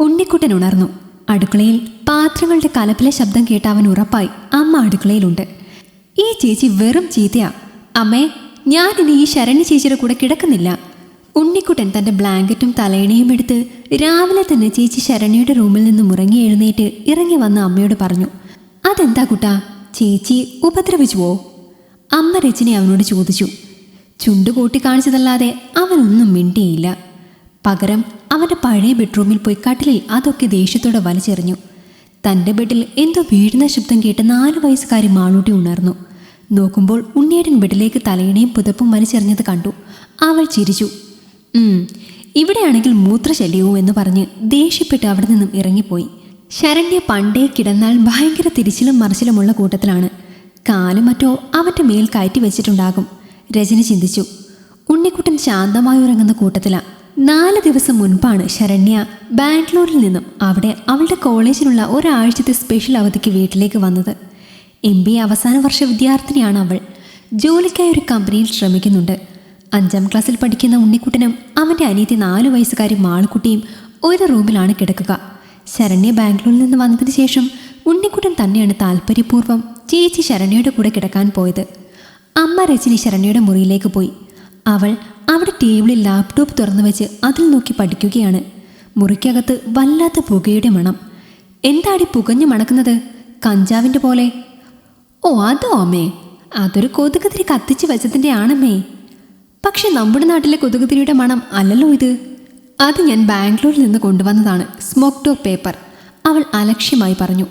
ഉണ്ണിക്കുട്ടൻ ഉണർന്നു. അടുക്കളയിൽ പാത്രങ്ങളുടെ കലപ്പിലെ ശബ്ദം കേട്ട് അവൻ ഉറപ്പായി അമ്മ അടുക്കളയിലുണ്ട്. ഈ ചേച്ചി വെറും ചീത്തയാ. അമ്മേ ഞാൻ ഇനി ഈ ശരണ്യ ചേച്ചിയുടെ കൂടെ കിടക്കുന്നില്ല. ഉണ്ണിക്കുട്ടൻ തന്റെ ബ്ലാങ്കറ്റും തലയിണയും എടുത്ത് രാവിലെ തന്നെ ചേച്ചി ശരണ്യയുടെ റൂമിൽ നിന്ന് മുറങ്ങി എഴുന്നേറ്റ് ഇറങ്ങി വന്ന് അമ്മയോട് പറഞ്ഞു അതെന്താ കുട്ടാ? ചേച്ചി ഉപദ്രവിച്ചുവോ? അമ്മ രജനി അവനോട് ചോദിച്ചു ചുണ്ടു കാണിച്ചതല്ലാതെ അവനൊന്നും മിണ്ടിയില്ല. പകരം അവന്റെ പഴയ ബെഡ്റൂമിൽ പോയി കട്ടിലിൽ അതൊക്കെ ദേഷ്യത്തോടെ വലിച്ചെറിഞ്ഞു. തന്റെ ബെഡിൽ എന്തോ വീഴുന്ന ശബ്ദം കേട്ട് നാല് വയസ്സുകാരി മാളൂട്ടി ഉണർന്നു. നോക്കുമ്പോൾ ഉണ്ണിയേടൻ ബെഡിലേക്ക് തലയിണയും പുതപ്പും വലിച്ചെറിഞ്ഞത് കണ്ടു. അവൾ ചിരിച്ചു. ഇവിടെയാണെങ്കിൽ മൂത്രശല്യവും എന്ന് പറഞ്ഞ് ദേഷ്യപ്പെട്ട് അവിടെ നിന്നും ഇറങ്ങിപ്പോയി. ശരണ്യ പണ്ടേ കിടന്നാൽ ഭയങ്കര തിരിച്ചിലും മറിച്ചിലുമുള്ള കൂട്ടത്തിലാണ്. കാലും മറ്റോ അവന്റെ മേൽ കയറ്റി വെച്ചിട്ടുണ്ടാകും. രജനി ചിന്തിച്ചു. ഉണ്ണിക്കുട്ടൻ ശാന്തമായി ഉറങ്ങുന്ന കൂട്ടത്തിലാ. നാല് ദിവസം മുൻപാണ് ശരണ്യ ബാംഗ്ലൂരിൽ നിന്നും അവിടെ അവളുടെ കോളേജിലുള്ള ഒരാഴ്ചത്തെ സ്പെഷ്യൽ അവധിക്ക് വീട്ടിലേക്ക് വന്നത്. എം ബി അവസാന വർഷ വിദ്യാർത്ഥിനിയാണ് അവൾ. ജോലിക്കായി ഒരു കമ്പനിയിൽ ശ്രമിക്കുന്നുണ്ട്. അഞ്ചാം ക്ലാസ്സിൽ പഠിക്കുന്ന ഉണ്ണിക്കുട്ടനും അവന്റെ അനിയത്തി നാലു വയസ്സുകാരി മാളുക്കുട്ടിയും ഒരു റൂമിലാണ് കിടക്കുക. ശരണ്യ ബാംഗ്ലൂരിൽ നിന്ന് വന്നതിന് ശേഷം ഉണ്ണിക്കുട്ടൻ തന്നെയാണ് താല്പര്യപൂർവം ചേച്ചി ശരണ്യയുടെ കൂടെ കിടക്കാൻ പോയത്. അമ്മ രജനി ശരണ്യയുടെ മുറിയിലേക്ക് പോയി. അവൾ അവിടെ ടേബിളിൽ ലാപ്ടോപ്പ് തുറന്നു വെച്ച് അതിൽ നോക്കി പഠിക്കുകയാണ്. മുറിക്കകത്ത് വല്ലാത്ത പുകയുടെ മണം. എന്താടി പുകഞ്ഞു മണക്കുന്നത്? കഞ്ചാവിന്റെ പോലെ. ഓ അതോ അമ്മേ. അതൊരു കൊതുകുതിരി കത്തിച്ച് വെച്ചതിന്റെ ആണമ്മേ. പക്ഷെ നമ്മുടെ നാട്ടിലെ കൊതുകുതിരിയുടെ മണം അല്ലല്ലോ ഇത്. അത് ഞാൻ ബാംഗ്ലൂരിൽ നിന്ന് കൊണ്ടുവന്നതാണ് സ്മോക്ക് ടോപ്പ് പേപ്പർ അവൾ അലക്ഷ്യമായി പറഞ്ഞു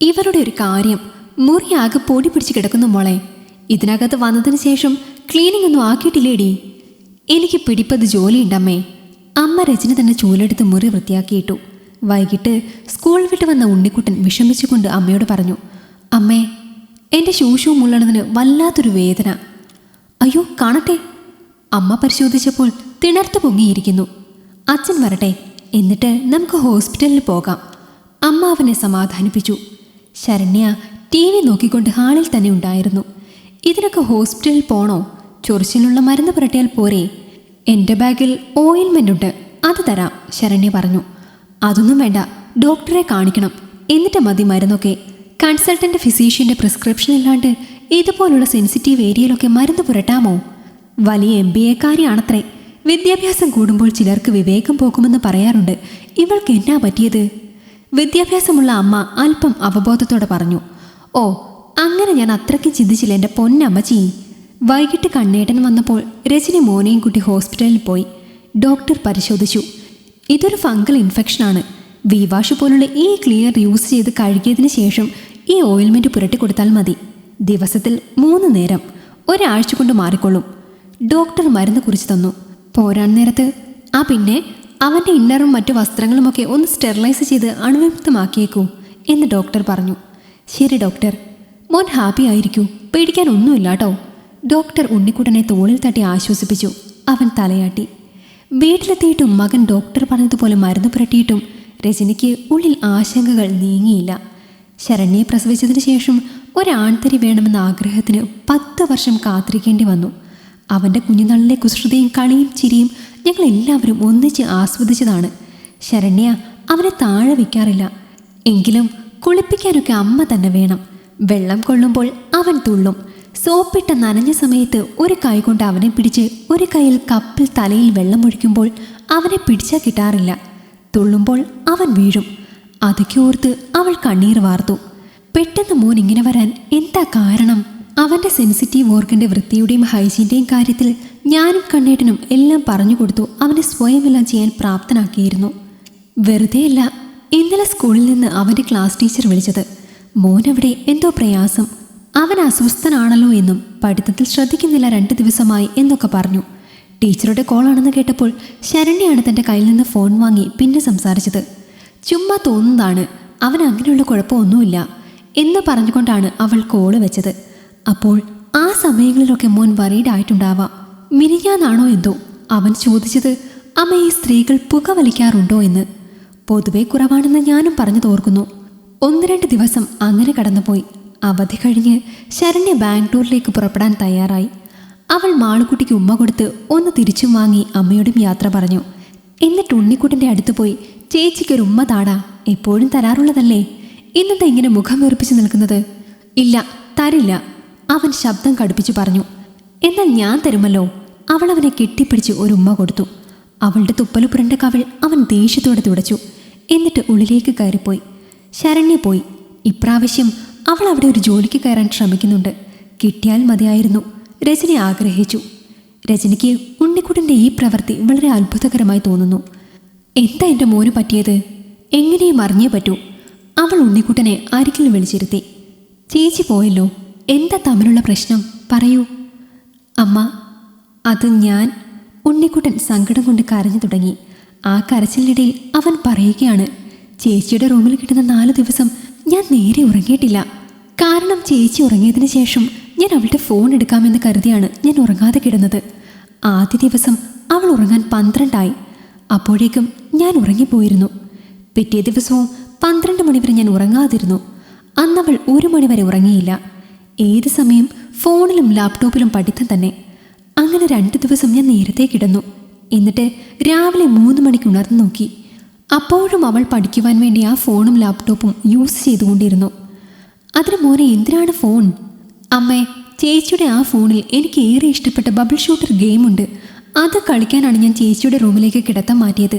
ഇവരുടെ ഒരു കാര്യം മുറിയാകെ പൊടി പിടിച്ച് കിടക്കുന്നു മോളെ. ഇതിനകത്ത് വന്നതിന് ശേഷം ക്ലീനിങ് ഒന്നും ആക്കിയിട്ടില്ലേടി. എനിക്ക് പിടിപ്പത് ജോലിയുണ്ടമ്മേ അമ്മ. രജനി തന്നെ ചൂലെടുത്ത് മുറി വൃത്തിയാക്കിയിട്ടു. വൈകിട്ട് സ്കൂൾ വിട്ട് വന്ന ഉണ്ണിക്കുട്ടൻ വിഷമിച്ചുകൊണ്ട് അമ്മയോട് പറഞ്ഞു അമ്മേ എന്റെ ശൂഷവും മുള്ളണതിന് വല്ലാത്തൊരു വേദന. അയ്യോ കാണട്ടെ. അമ്മ പരിശോധിച്ചപ്പോൾ തിണർത്ത് പൊങ്ങിയിരിക്കുന്നു. അച്ഛൻ വരട്ടെ എന്നിട്ട് നമുക്ക് ഹോസ്പിറ്റലിൽ പോകാം. അമ്മ അവനെ സമാധാനിപ്പിച്ചു. ശരണ്യ ടി വി നോക്കിക്കൊണ്ട് ഹാളിൽ തന്നെ ഉണ്ടായിരുന്നു. ഇതിനൊക്കെ ഹോസ്പിറ്റലിൽ പോണോ? ചൊറിച്ചിലുള്ള മരുന്ന് പുരട്ടിയാൽ പോരെ. എന്റെ ബാഗിൽ ഓയിൽമെന്റ് ഉണ്ട്. അത് തരാം ശരണ്യ പറഞ്ഞു. അതൊന്നും വേണ്ട ഡോക്ടറെ കാണിക്കണം. എന്നിട്ട് മതി മരുന്നൊക്കെ. കൺസൾട്ടന്റ് ഫിസീഷ്യന്റെ പ്രിസ്ക്രിപ്ഷൻ ഇല്ലാണ്ട് ഇതുപോലുള്ള സെൻസിറ്റീവ് ഏരിയയിലൊക്കെ മരുന്ന് പുരട്ടാമോ? വലിയ എം ബി എക്കാരിയാണത്രേ വിദ്യാഭ്യാസം കൂടുമ്പോൾ ചിലർക്ക് വിവേകം പോകുമെന്ന് പറയാറുണ്ട്. ഇവൾക്ക് എന്നാ പറ്റിയത്? വിദ്യാഭ്യാസമുള്ള അമ്മ അല്പം അവബോധത്തോടെ പറഞ്ഞു. ഓ അങ്ങനെ ഞാൻ അത്രയ്ക്ക് ചിന്തിച്ചില്ല എന്റെ പൊന്നമ്മച്ചി. വൈകിട്ട് കണ്ണേട്ടൻ വന്നപ്പോൾ രജനി മോനെയും കുട്ടി ഹോസ്പിറ്റലിൽ പോയി. ഡോക്ടർ പരിശോധിച്ചു. ഇതൊരു ഫംഗൽ ഇൻഫെക്ഷനാണ് വിവാഷ് പോലുള്ള ഈ ക്ലിയർ യൂസ് ചെയ്ത് കഴുകിയതിന് ശേഷം ഈ ഓയിൽമെന്റ് പുരട്ടി കൊടുത്താൽ മതി. ദിവസത്തിൽ മൂന്ന് നേരം ഒരാഴ്ച കൊണ്ട് മാറിക്കൊള്ളും. ഡോക്ടർ മരുന്ന് കുറിച്ച് തന്നു. പോരാൻ നേരത്ത് ആ പിന്നെ അവന്റെ ഇന്നറും മറ്റു വസ്ത്രങ്ങളുമൊക്കെ ഒന്ന് സ്റ്റെറിലൈസ് ചെയ്ത് അണുവിമുക്തമാക്കിയേക്കൂ എന്ന് ഡോക്ടർ പറഞ്ഞു. ശരി ഡോക്ടർ. മോൻ ഹാപ്പി ആയിരിക്കൂ. പേടിക്കാൻ ഒന്നുമില്ല കേട്ടോ ഡോക്ടർ ഉണ്ണിക്കുട്ടനെ തോളിൽ തട്ടി ആശ്വസിപ്പിച്ചു. അവൻ തലയാട്ടി. വീട്ടിലെത്തിയിട്ടും മകൻ ഡോക്ടർ പറഞ്ഞതുപോലെ മരുന്ന് പുരട്ടിയിട്ടും രജനിക്ക് ഉള്ളിൽ ആശങ്കകൾ നീങ്ങിയില്ല. ശരണ്യെ പ്രസവിച്ചതിന് ശേഷം ഒരാൺതരി വേണമെന്ന ആഗ്രഹത്തിന് പത്ത് വർഷം കാത്തിരിക്കേണ്ടി വന്നു. അവന്റെ കുഞ്ഞുനാളിലെ കുസൃതയും കളിയും ചിരിയും ഞങ്ങൾ എല്ലാവരും ഒന്നിച്ച് ആസ്വദിച്ചതാണ്. ശരണ്യ അവനെ താഴെ വയ്ക്കാറില്ല എങ്കിലും കുളിപ്പിക്കാനൊക്കെ അമ്മ തന്നെ വേണം. വെള്ളം കൊള്ളുമ്പോൾ അവൻ തുള്ളും. സോപ്പിട്ട നനഞ്ഞ സമയത്ത് ഒരു കൈ കൊണ്ട് അവനെ പിടിച്ച് ഒരു കൈയിൽ കപ്പിൽ തലയിൽ വെള്ളം ഒഴിക്കുമ്പോൾ അവനെ പിടിച്ചാൽ കിട്ടാറില്ല. തുള്ളുമ്പോൾ അവൻ വീഴും. അതൊക്കെ ഓർത്ത് അവൾ കണ്ണീർ വാർത്തു. പെട്ടെന്ന് മോൻ ഇങ്ങനെ വരാൻ എന്താ കാരണം? അവന്റെ സെൻസിറ്റീവ് ഓർഗന്റെ വൃത്തിയുടെയും ഹൈജീന്റെയും കാര്യത്തിൽ ഞാനും കണ്ണേട്ടനും എല്ലാം പറഞ്ഞു കൊടുത്തു അവനെ സ്വയമെല്ലാം ചെയ്യാൻ പ്രാപ്തനാക്കിയിരുന്നു. വെറുതെയല്ല ഇന്നലെ സ്കൂളിൽ നിന്ന് അവന്റെ ക്ലാസ് ടീച്ചർ വിളിച്ചത്. മോനവിടെ എന്തോ പ്രയാസം. അവൻ അസ്വസ്ഥനാണല്ലോ എന്നും പഠിത്തത്തിൽ ശ്രദ്ധിക്കുന്നില്ല രണ്ട് ദിവസമായി എന്നൊക്കെ പറഞ്ഞു. ടീച്ചറുടെ കോളാണെന്ന് കേട്ടപ്പോൾ ശരണ്യാണ് തന്റെ കയ്യിൽ നിന്ന് ഫോൺ വാങ്ങി പിന്നെ സംസാരിച്ചത്. ചുമ്മാ തോന്നുന്നതാണ്. അവൻ അങ്ങനെയുള്ള കുഴപ്പമൊന്നുമില്ല എന്ന് പറഞ്ഞുകൊണ്ടാണ് അവൾ കോൾ വെച്ചത്. അപ്പോൾ ആ സമയങ്ങളിലൊക്കെ മോൻ വറീഡ് ആയിട്ടുണ്ടാവാം. മിനിഞ്ഞാന്നാണോ എന്തോ? അവൻ ചോദിച്ചത് അമ്മ ഈ സ്ത്രീകൾ പുക വലിക്കാറുണ്ടോ? എന്ന്. പൊതുവെ കുറവാണെന്ന് ഞാനും പറഞ്ഞു തോർക്കുന്നു ഒന്ന് രണ്ട് ദിവസം അങ്ങനെ കടന്നുപോയി. അവധി കഴിഞ്ഞ് ശരണ്യ ബാംഗ്ലൂരിലേക്ക് പുറപ്പെടാൻ തയ്യാറായി. അവൾ മാളുകുട്ടിക്ക് ഉമ്മ കൊടുത്ത് ഒന്ന് തിരിച്ചും വാങ്ങി അമ്മയോടും യാത്ര പറഞ്ഞു. എന്നിട്ട് ഉണ്ണിക്കുട്ടിന്റെ അടുത്ത് പോയി ചേച്ചിക്കൊരു ഉമ്മ താടാ എപ്പോഴും തരാറുള്ളതല്ലേ? ഇന്നത്തെ ഇങ്ങനെ മുഖം വീർപ്പിച്ച് നിൽക്കുന്നത്? ഇല്ല തരില്ല അവൻ ശബ്ദം കടുപ്പിച്ചു പറഞ്ഞു. എന്നാൽ ഞാൻ തരുമല്ലോ അവൾ അവനെ കെട്ടിപ്പിടിച്ച് ഒരു ഉമ്മ കൊടുത്തു. അവളുടെ തുപ്പലുപുരണ്ട കവൾ അവൻ ദേഷ്യത്തോടെ തുടച്ചു. എന്നിട്ട് ഉള്ളിലേക്ക് കയറിപ്പോയി. ശരണ്യ പോയി. ഇപ്രാവശ്യം അവൾ അവിടെ ഒരു ജോലിക്ക് കയറാൻ ശ്രമിക്കുന്നുണ്ട്. കിട്ടിയാൽ മതിയായിരുന്നു. രജനി ആഗ്രഹിച്ചു. രജനിക്ക് ഉണ്ണിക്കുട്ടന്റെ ഈ പ്രവൃത്തി വളരെ അത്ഭുതകരമായി തോന്നുന്നു. എന്താ എന്റെ മോന് പറ്റിയത്? എങ്ങനെയും അറിഞ്ഞേ പറ്റൂ. അവൾ ഉണ്ണിക്കുട്ടനെ അരികിൽ വിളിച്ചിരുത്തി. ചേച്ചി പോയല്ലോ. എന്താ തമ്മിലുള്ള പ്രശ്നം? പറയൂ. അമ്മ അത് ഞാൻ ഉണ്ണിക്കുട്ടൻ സങ്കടം കൊണ്ട് കരഞ്ഞു തുടങ്ങി. ആ കരച്ചിലിടയിൽ അവൻ പറയുകയാണ് ചേച്ചിയുടെ റൂമിൽ കിട്ടുന്ന നാല് ദിവസം ഞാൻ നേരെ ഉറങ്ങിയിട്ടില്ല. കാരണം ചേച്ചി ഉറങ്ങിയതിന് ശേഷം ഞാൻ അവളുടെ ഫോൺ എടുക്കാമെന്ന് കരുതിയാണ് ഞാൻ ഉറങ്ങാതെ കിടന്നത്. ആദ്യ ദിവസം അവൾ ഉറങ്ങാൻ പന്ത്രണ്ടായി. അപ്പോഴേക്കും ഞാൻ ഉറങ്ങിപ്പോയിരുന്നു. പിറ്റേ ദിവസവും പന്ത്രണ്ട് മണിവരെ ഞാൻ ഉറങ്ങാതിരുന്നു. അന്നവൾ ഒരു മണിവരെ ഉറങ്ങിയില്ല. ഏത് സമയം ഫോണിലും ലാപ്ടോപ്പിലും പഠിത്തം തന്നെ. അങ്ങനെ രണ്ട് ദിവസം ഞാൻ നേരത്തെ കിടന്നു. എന്നിട്ട് രാവിലെ മൂന്ന് മണിക്ക് ഉണർന്നു നോക്കി. അപ്പോഴും അവൾ പഠിക്കുവാൻ വേണ്ടി ആ ഫോണും ലാപ്ടോപ്പും യൂസ് ചെയ്തുകൊണ്ടിരുന്നു. അതിന് മോനെ എന്തിനാണ് ഫോൺ? അമ്മേ ചേച്ചിയുടെ ആ ഫോണിൽ എനിക്ക് ഏറെ ഇഷ്ടപ്പെട്ട ബബിൾ ഷൂട്ടർ ഗെയിമുണ്ട്. അത് കളിക്കാനാണ് ഞാൻ ചേച്ചിയുടെ റൂമിലേക്ക് കിടത്താൻ മാറ്റിയത്.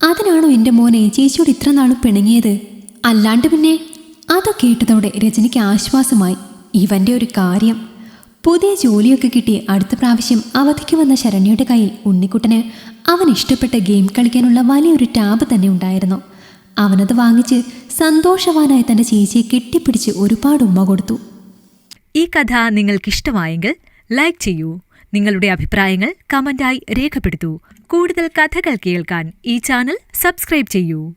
അതിനാണോ എന്റെ മോനെ ചേച്ചിയോട് ഇത്ര നാളും പിണങ്ങിയത്? അല്ലാണ്ട് പിന്നെ. അത് കേട്ടതോടെ രജനിക്ക് ആശ്വാസമായി. ഇവന്റെ ഒരു കാര്യം. പുതിയ ജോലിയൊക്കെ കിട്ടി അടുത്ത പ്രാവശ്യം അവധിക്ക് വന്ന ശരണ്യയുടെ കയ്യിൽ ഉണ്ണിക്കുട്ടന് അവൻ ഇഷ്ടപ്പെട്ട ഗെയിം കളിക്കാനുള്ള വലിയൊരു ടാബ് തന്നെ ഉണ്ടായിരുന്നു. അവനത് വാങ്ങിച്ച് സന്തോഷവാനായ തന്റെ ചേച്ചിയെ കെട്ടിപ്പിടിച്ച് ഒരുപാട് ഉമ്മ കൊടുത്തു. ഈ കഥ നിങ്ങൾക്കിഷ്ടമായെങ്കിൽ ലൈക്ക് ചെയ്യൂ. നിങ്ങളുടെ അഭിപ്രായങ്ങൾ കമന്റായി രേഖപ്പെടുത്തൂ. കൂടുതൽ കഥകൾ കേൾക്കാൻ ഈ ചാനൽ സബ്സ്ക്രൈബ് ചെയ്യൂ.